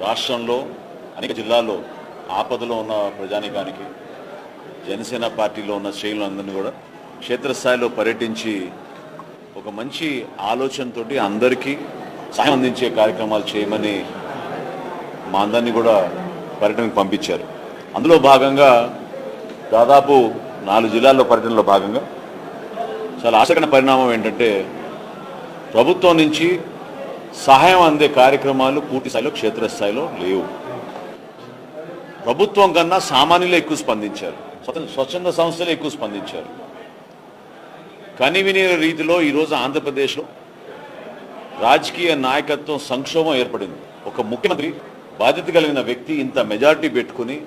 రాష్ట్రంలో అనేక జిల్లాల్లో ఆపదలో ఉన్న ప్రజానికానికి జనసేన పార్టీలో ఉన్న శ్రేణులందరినీ కూడా క్షేత్రస్థాయిలో పర్యటించి ఒక మంచి ఆలోచనతో అందరికీ సహాయం అందించే కార్యక్రమాలు చేయమని మా అందరినీ కూడా పర్యటనకు పంపించారు. అందులో భాగంగా దాదాపు నాలుగు జిల్లాల్లో పర్యటనలో భాగంగా చాలా ఆసక్తి పరిణామం ఏంటంటే ప్రభుత్వం నుంచి సహాయం అందే కార్యక్రమాలు పూర్తి స్థాయిలో క్షేత్రస్థాయిలో లేవు. ప్రభుత్వం కన్నా సామాన్యులే ఎక్కువ స్పందించారు. స్వచ్ఛంద సంస్థలే ఎక్కువ స్పందించారు. కనివిని రీతిలో ఈరోజు ఆంధ్రప్రదేశ్లో రాజకీయ నాయకత్వం సంక్షోభం ఏర్పడింది. ఒక ముఖ్యమంత్రి బాధ్యత కలిగిన వ్యక్తి ఇంత మెజారిటీ పెట్టుకుని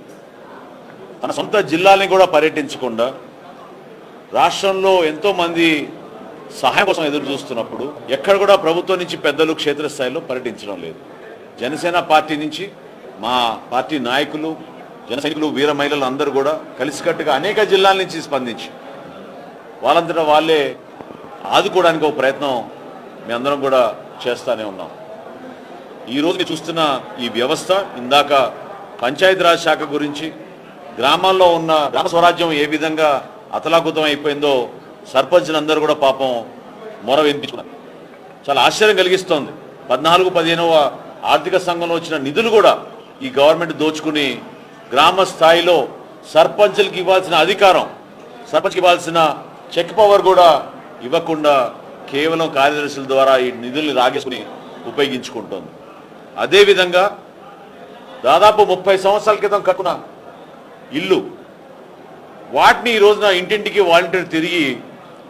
తన సొంత జిల్లాని కూడా పర్యటించకుండా రాష్ట్రంలో ఎంతోమంది సహాయం కోసం ఎదురు చూస్తున్నప్పుడు ఎక్కడ కూడా ప్రభుత్వం నుంచి పెద్దలు క్షేత్రస్థాయిలో పర్యటించడం లేదు. జనసేన పార్టీ నుంచి మా పార్టీ నాయకులు జన సైనికులు వీర మహిళలు అందరూ కూడా కలిసికట్టుగా అనేక జిల్లాల నుంచి స్పందించి వాళ్ళంతటా వాళ్ళే ఆదుకోవడానికి ఒక ప్రయత్నం మీ అందరం కూడా చేస్తూనే ఉన్నాం. ఈ మీరు చూస్తున్న ఈ వ్యవస్థ ఇందాక పంచాయతీరాజ్ శాఖ గురించి గ్రామాల్లో ఉన్న గ్రామ స్వరాజ్యం ఏ విధంగా అతలాకుతం అయిపోయిందో సర్పంచ్లందరూ కూడా పాపం మొర వినిపించుకున్నారు. చాలా ఆశ్చర్యం కలిగిస్తోంది. పద్నాలుగు పదిహేనవ ఆర్థిక సంఘంలో వచ్చిన నిధులు కూడా ఈ గవర్నమెంట్ దోచుకుని గ్రామ స్థాయిలో సర్పంచులకి ఇవ్వాల్సిన అధికారం సర్పంచ్కి ఇవ్వాల్సిన చెక్ పవర్ కూడా ఇవ్వకుండా కేవలం కార్యదర్శుల ద్వారా ఈ నిధుల్ని రాగేసుకుని ఉపయోగించుకుంటోంది. అదేవిధంగా దాదాపు ముప్పై సంవత్సరాల క్రితం కట్టుకున్న ఇల్లు వాటిని ఈ రోజున ఇంటింటికి వాలంటీర్ తిరిగి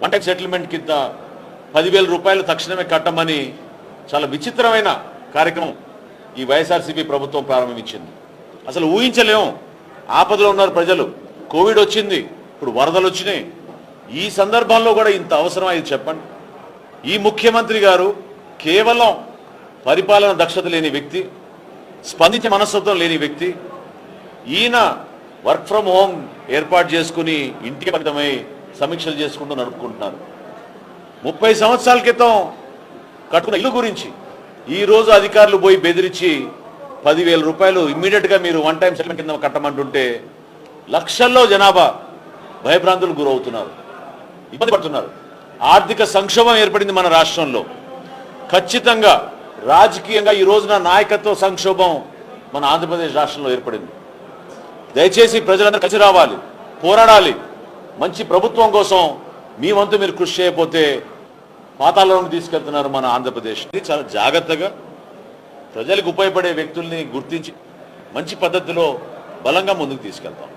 వన్ సెటిల్మెంట్ కింద పదివేల రూపాయలు తక్షణమే కట్టమని చాలా విచిత్రమైన కార్యక్రమం ఈ వైఎస్ఆర్సీపీ ప్రభుత్వం ప్రారంభించింది. అసలు ఊహించలేము ఆపదలో ఉన్నారు ప్రజలు. కోవిడ్ వచ్చింది. ఇప్పుడు వరదలు వచ్చినాయి. ఈ సందర్భంలో కూడా ఇంత అవసరమా ఇది చెప్పండి. ఈ ముఖ్యమంత్రి గారు కేవలం పరిపాలన దక్షత లేని వ్యక్తి స్పందించే మనస్తత్వం లేని వ్యక్తి ఈయన వర్క్ ఫ్రమ్ హోమ్ ఏర్పాటు చేసుకుని ఇంటికి పరిమితమై సమీక్షలు చేసుకుంటూ నడుపుకుంటున్నారు. ముప్పై సంవత్సరాల క్రితం కట్టుకున్న ఇల్లు గురించి ఈరోజు అధికారులు పోయి బెదిరించి పదివేల రూపాయలు ఇమ్మీడియట్గా మీరు వన్ టైం సెటిల్మెంట్ కింద కట్టమంటుంటే లక్షల్లో జనాభా భయభ్రాంతులకు గురవుతున్నారు. ఇబ్బంది పడుతున్నారు. ఆర్థిక సంక్షోభం ఏర్పడింది మన రాష్ట్రంలో. ఖచ్చితంగా రాజకీయంగా ఈ రోజున నాయకత్వ సంక్షోభం మన ఆంధ్రప్రదేశ్ రాష్ట్రంలో ఏర్పడింది. దయచేసి ప్రజలందరూ కలిసి రావాలి పోరాడాలి. మంచి ప్రభుత్వం కోసం మీ వంతు మీరు కృషి చేయకపోతే పాతాలలోకి తీసుకెళ్తున్నారు మన ఆంధ్రప్రదేశ్. ఇది చాలా జాగ్రత్తగా ప్రజలకు ఉపయోగపడే వ్యక్తుల్ని గుర్తించి మంచి పద్ధతిలో బలంగా ముందుకు తీసుకెళ్తాం.